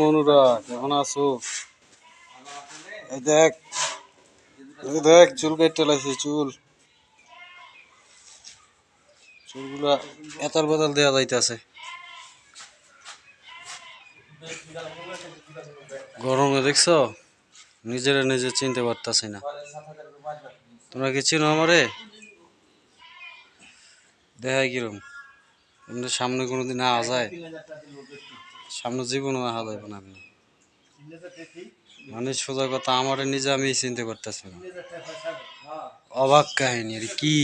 মনুরা কেমন আছো? দেখ দেখ, চুল চুল। চুলগুলা এতাল দেওয়া গরমে দেখছ? নিজেরা নিজে চিনতে পারতাছি না। তোমরা কি চিনো আমারে? দেখায় কিরম? এমনি সামনে কোনোদিন না যায়। সামনে জীবনও আহা যাবে না আমি। মানে সোজা কথা, আমার নিজে আমি চিনতে পারতেছি না। অবাক কাহিনী রে কি?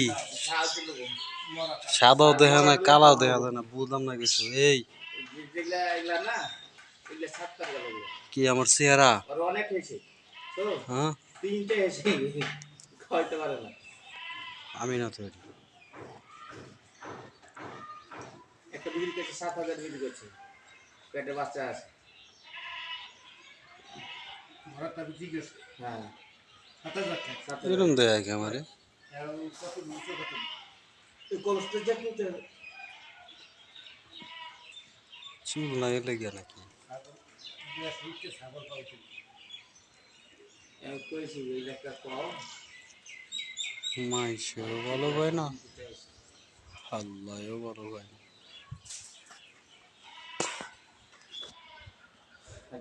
সাদাও দেখা না কালাও দেখা যায় না, বুঝলাম না কিছু। এই, কি আমার চেহারা? আর হ্যাঁ? আমি না তৈরি। একটা করছে সাত হাজার বিক্রি করছে। পেটে বাচ্চা আছে। হ্যাঁ। সাত হাজার। এরম দেয় কি আমারে এই কলসটা যা কিনতে হবে। চুল না এলে গিয়া নাকি? আমি কইছি এই একটা কম মাইসেও ভালো হয় না? আল্লাহও ভালো হয় না।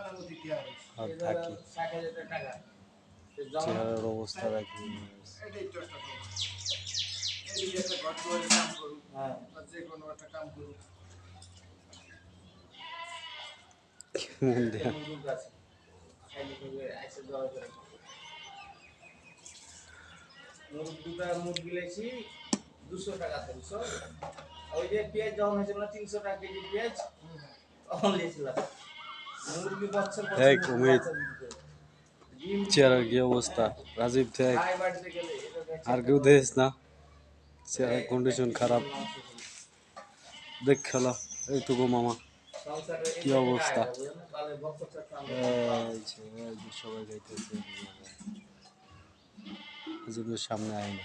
আর থাকি। চেহারার অবস্থা রাখি হ্যাঁ। বা যে কোনো একটা কাম করুক। মন দেয়া? মুরুগ আছে? খাইলে খাইলে আইসে দেওয়া করে মুরগ দুটা মুরগি লেছি দুশো টাকা তিনশো ওই যে পেঁয়াজ যখন হয়েছিল তিনশো টাকা কেজি পেঁয়াজ তখন লিয়েছিলাম মুরগি বছর এই কুমির। চেহারার কি অবস্থা রাজীব দেখ ভাই বাড়িতে গেলে এটা দেখছে আর কেউ দেখিস না চেহারার কন্ডিশন খারাপ দেখ খেলা এইটুকু মামা সংসারে কি অবস্থা? তাহলে বছর চার এই যে, এই যে সবাই যাইতেছে এই জন্য সামনে আয় না